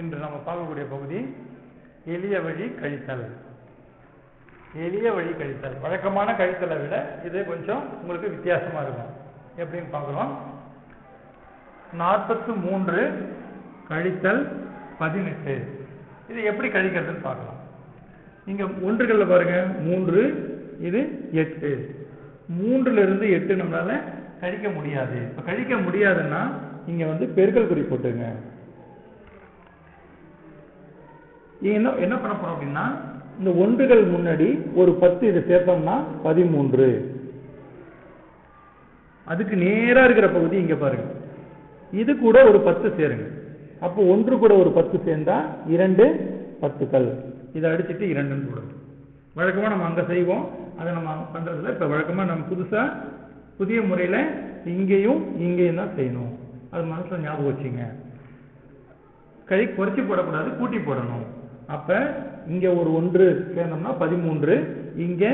இன்று நம்ம பார்க்கக்கூடிய பகுதி எளிய வழி கழித்தல். எளிய வழி கழித்தல். வழக்கமான கழித்தலை விட இது கொஞ்சம் உங்களுக்கு வித்தியாசமா இருக்கும். எப்படின்னு பார்க்குறோம். நாற்பத்து மூன்று கழித்தல் பதினெட்டு. இது எப்படி கழிக்கிறதுன்னு பார்க்கலாம். இங்க ஒன்றுகள்ல பாருங்க. மூன்று இது எட்டு. மூன்றுல இருந்து எட்டு நம்மளால கழிக்க முடியாது. இப்ப கழிக்க முடியாதுன்னா இங்க வந்து பெருக்கல் குறி போட்டுங்க என்ன என்ன பண்ண போறோம் அப்படின்னா இந்த ஒன்றுகள் முன்னாடி ஒரு பத்து இதை சேர்த்தோம்னா பதிமூன்று. அதுக்கு நேரா இருக்கிற பகுதி இங்க பாருங்க. இது கூட ஒரு பத்து சேருங்க. அப்போ ஒன்று கூட ஒரு பத்து சேர்ந்தா இரண்டு பத்துக்கள். இதை அடிச்சிட்டு இரண்டுன்னு போடுங்க. வழக்கமா நம்ம அங்க செய்வோம். அதை நம்ம பண்றதுல இப்ப வழக்கமா நம்ம புதுசா புதிய முறையில இங்கேயும் இங்கேயும் தான் செய்யணும். அது மனசுல ஞாபகம் வச்சுங்க. கை குறைச்சி போடக்கூடாது கூட்டி போடணும். அப்ப இங்க ஒரு ஒன்று சேர்ந்தோம்னா பதிமூன்று இங்க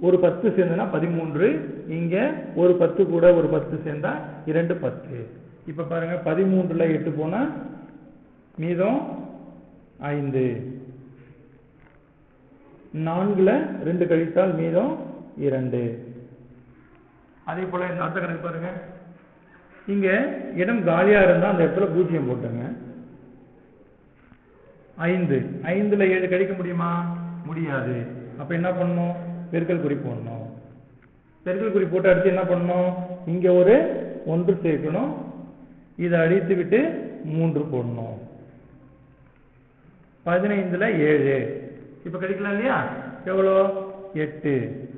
ஒரு பத்து சேர்ந்தனா பதிமூன்று இங்க ஒரு பத்து கூட ஒரு பத்து சேர்ந்தா இரண்டு பத்து. இப்ப பாருங்க பதிமூன்றுல எட்டு போனா மீதம் ஐந்து. நான்குல ரெண்டு கழித்தால் மீதம் இரண்டு. அதே போல இந்த அடுத்த கணக்கு பாருங்க. இங்க இடம் காலியா இருந்தா அந்த இடத்துல பூஜ்ஜியம் போட்டுங்க ஐந்து. ஐந்துல ஏழு கழிக்க முடியுமா? முடியாது. அப்ப என்ன பண்ணணும்? பெருக்கல் குறி போடணும். பெருக்கல் குறி போட்டு அடுத்து என்ன பண்ணணும்? இங்க ஒரு ஒன்று சேர்க்கணும். இதை அழித்து விட்டு மூன்று போடணும். பதினைந்துல ஏழு. இப்ப கழிக்கலாம் இல்லையா? எவ்வளோ? எட்டு.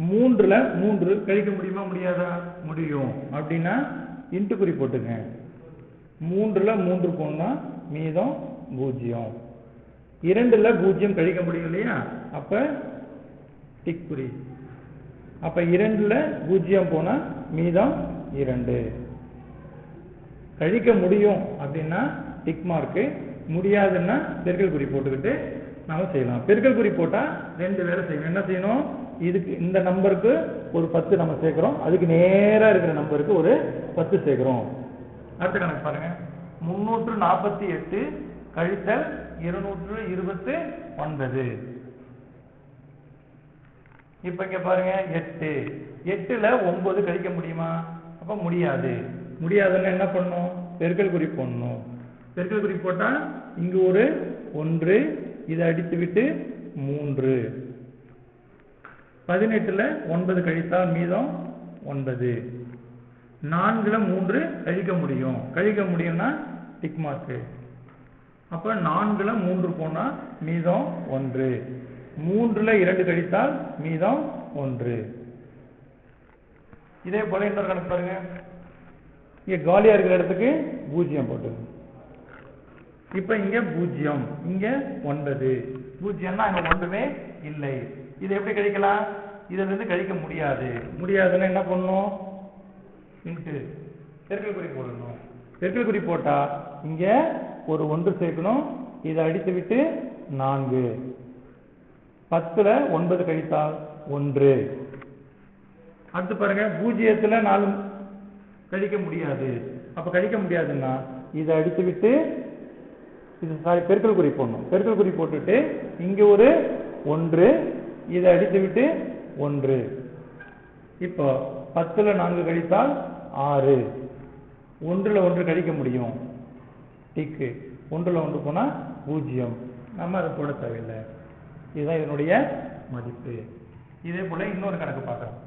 மூன்றுல மூன்று கழிக்க முடியுமா? முடியாதா? முடியும். அப்படின்னா இன்ட்டு குறி போட்டுங்க மூன்றுல மூன்று போனா மீதம் பூஜ்ஜியம். இரண்டுல பூஜ்ஜியம் கழிக்க முடியும் இல்லையா? அப்ப டிக் குறி அப்ப இரண்டுல பூஜ்ஜியம் போனா மீதம் இரண்டு. கழிக்க முடியும் அப்படின்னா டிக் மார்க்கு முடியாதுன்னா பெருக்கல் குறி போட்டுக்கிட்டு நாம செய்யலாம். பெருக்கல் குறி போட்டா ரெண்டு வேலை செய்யணும். என்ன செய்யணும்? இதுக்கு இந்த நம்பருக்கு ஒரு பத்து நம்ம சேர்க்கிறோம். அதுக்கு நேரா இருக்கிற நம்பருக்கு ஒரு பத்து சேர்க்கிறோம். அடுத்த கணக்கு பாருங்க. முன்னூற்று நாற்பத்தி எட்டு கழித்தல் இருநூற்று இருபத்து ஒன்பது. இப்ப இங்க பாருங்க எட்டு. எட்டுல ஒன்பது கழிக்க முடியுமா? அப்ப முடியாது. முடியாதுன்னா என்ன பண்ணும் பெருக்கல் குறி போடணும். பெருக்கல் குறி போட்டா இங்க ஒரு ஒன்று இதை அடித்து விட்டு மூன்று. பதினெட்டுல ஒன்பது கழித்தால் மீதம் ஒன்பது. நான்குல மூன்று கழிக்க முடியும். கழிக்க முடியும்னா டிக் மார்க்கு அப்ப நான்குல மூன்று போனா மீதம் ஒன்று. மூன்றுல இரண்டு கழித்தால் மீதம் ஒன்று. இதே போல இன்னொரு கணக்கு பாருங்க. இங்க காலியா இருக்கிற இடத்துக்கு பூஜ்ஜியம் போட்டு இப்ப இங்க பூஜ்ஜியம் இங்க ஒன்பது. பூஜ்ஜியம்னா அங்க ஒன்றுமே இல்லை. இதை எப்படி கழிக்கலாம்? இதுல இருந்து கழிக்க முடியாது. முடியாதுன்னா என்ன பண்ணணும்? இன்ட்டு பெருக்கல் குறி போடணும். பெருக்கல் குறி போட்டா இங்க ஒரு ஒன்று சேர்க்கணும். இதை அடித்து விட்டு நான்கு. பத்துல ஒன்பது கழித்தால் ஒன்று. அடுத்து பாருங்க பூஜ்ஜியத்துல நாலு கழிக்க முடியாது. அப்ப கழிக்க முடியாதுன்னா இதை அடித்து விட்டு இது சாரி பெருக்கல் குறி போடணும். பெருக்கல் குறி போட்டுட்டு இங்க ஒரு ஒன்று இதை அடித்து விட்டு ஒன்று. இப்போ பத்துல நான்கு கழித்தால் ஆறு. ஒன்றுல ஒன்று கழிக்க முடியும். டிக்கு. ஒன்றுல ஒன்று போனால் பூஜ்ஜியம். நம்ம அதை போட தேவையில்லை. இதுதான் இதனுடைய மதிப்பு. இதே போல இன்னொரு கணக்கு பார்க்கலாம்.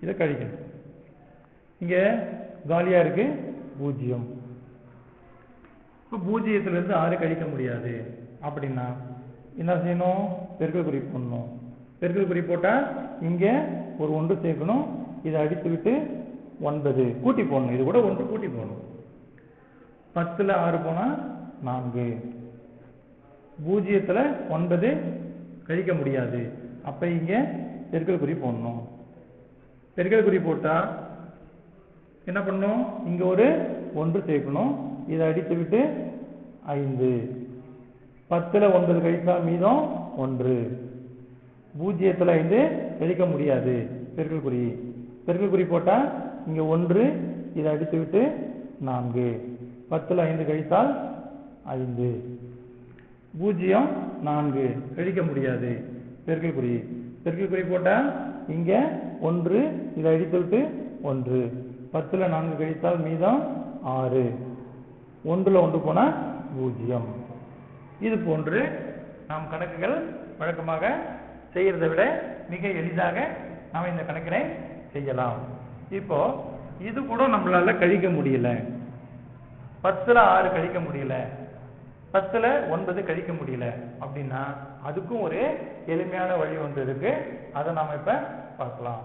இதை கழிக்கணும். இங்க காலியா இருக்கு. பூஜ்ஜியம். இப்போ பூஜ்ஜியத்துலருந்து ஆறு கழிக்க முடியாது. அப்படின்னா என்ன செய்யணும்? பெருக்கல் குறி போடணும் பெருக்கல் குறி போட்டால் இங்கே ஒரு ஒன்று சேர்க்கணும். இதை அடித்து விட்டு ஒன்பது. கூட்டி போடணும். இது கூட ஒன்று கூட்டி போடணும். பத்துல ஆறு போனால் நான்கு. பூஜ்ஜியத்தில் ஒன்பது கழிக்க முடியாது. அப்போ இங்கே பெருக்கல் குறி போடணும். பெருக்கல் குறி போட்டால் என்ன பண்ணணும்? இங்கே ஒரு ஒன்று சேர்க்கணும். இதை அடித்து விட்டு ஐந்து. பத்துல ஒன்பது கழித்தால் மீதம் ஒன்று. பூஜ்ஜியத்துல ஐந்து கழிக்க முடியாது. பெருக்கல் குறி. பெருக்கல் குறி போட்டா இங்க ஒன்று இதை அடித்து விட்டு நான்கு. பத்துல ஐந்து கழித்தால் ஐந்து. பூஜ்ஜியம் நான்கு கழிக்க முடியாது. பெருக்கல் குறி. பெருக்கல் குறி போட்டா இங்க ஒன்று இதை அடித்து விட்டு ஒன்று. பத்துல நான்கு கழித்தால் மீதம் ஆறு. ஒன்றுல ஒன்று போனால் பூஜ்ஜியம். இது போன்று நாம் கணக்குகள் வழக்கமாக செய்கிறத விட மிக எளிதாக நாம் இந்த கணக்கினை செய்யலாம். இப்போ இது கூட நம்மளால கழிக்க முடியல. பத்தில் ஆறு கழிக்க முடியல. பத்தில் ஒன்பது கழிக்க முடியல. அப்படின்னா அதுக்கும் ஒரு எளிமையான வழி ஒன்று இருக்கு. அதை நாம் இப்போ பார்க்கலாம்.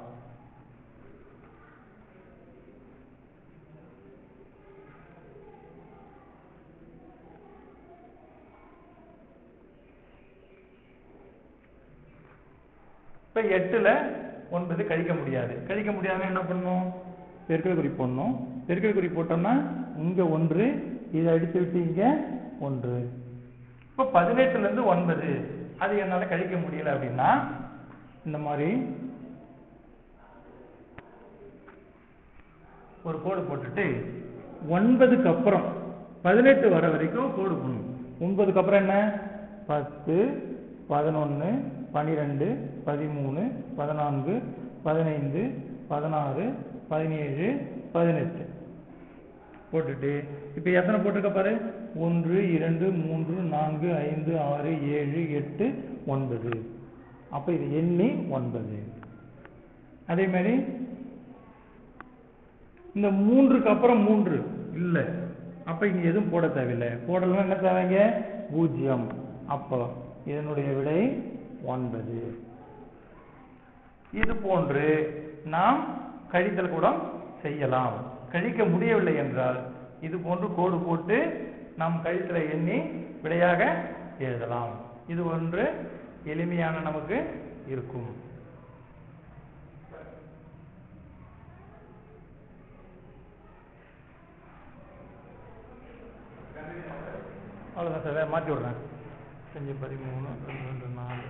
இப்ப எட்டுல ஒன்பது கழிக்க முடியாது. கழிக்க முடியாமல் என்ன பண்ணும்? பெருக்கல் குறி போடணும். பெருக்கல் குறி போட்டோம்னா இங்க ஒன்று இதை அடித்து விட்டு இங்க ஒன்று. இப்ப பதினெட்டுல இருந்து ஒன்பது. அது என்னால கழிக்க முடியல அப்படின்னா இந்த மாதிரி ஒரு கோடு போட்டுட்டு ஒன்பதுக்கு அப்புறம் பதினெட்டு வர வரைக்கும் கோடு போடணும். ஒன்பதுக்கு அப்புறம் என்ன? பத்து பதினொன்னு பனிரெண்டு பதிமூணு பதினான்கு பதினைந்து பதினாறு பதினேழு பதினெட்டு. போட்டுட்டு இப்போ எத்தனை போட்டிருக்க பாரு? ஒன்று இரண்டு மூன்று நான்கு ஐந்து ஆறு ஏழு எட்டு ஒன்பது. அப்போ இது எண்ணி ஒன்பது. அதே மாதிரி இந்த மூன்றுக்கு அப்புறம் மூன்று இல்லை. அப்போ இங்கே எதுவும் போட தேவையில்லை. போடலாம் என்ன தேவைங்க? பூஜ்ஜியம். அப்போ இதனுடைய விடை ஒன்பது. இது போன்று நாம் கழித்தல் கூட செய்யலாம். கழிக்க முடியவில்லை என்றால் இது போன்று கோடு போட்டு நாம் கழித்தலை எண்ணி விடையாக எழுதலாம். இது ஒன்று எளிமையான நமக்கு இருக்கும். அவ்வளோதான் சார் மாற்றி விட்றேன். செஞ்சு பதிமூணு ரெண்டு நாலு.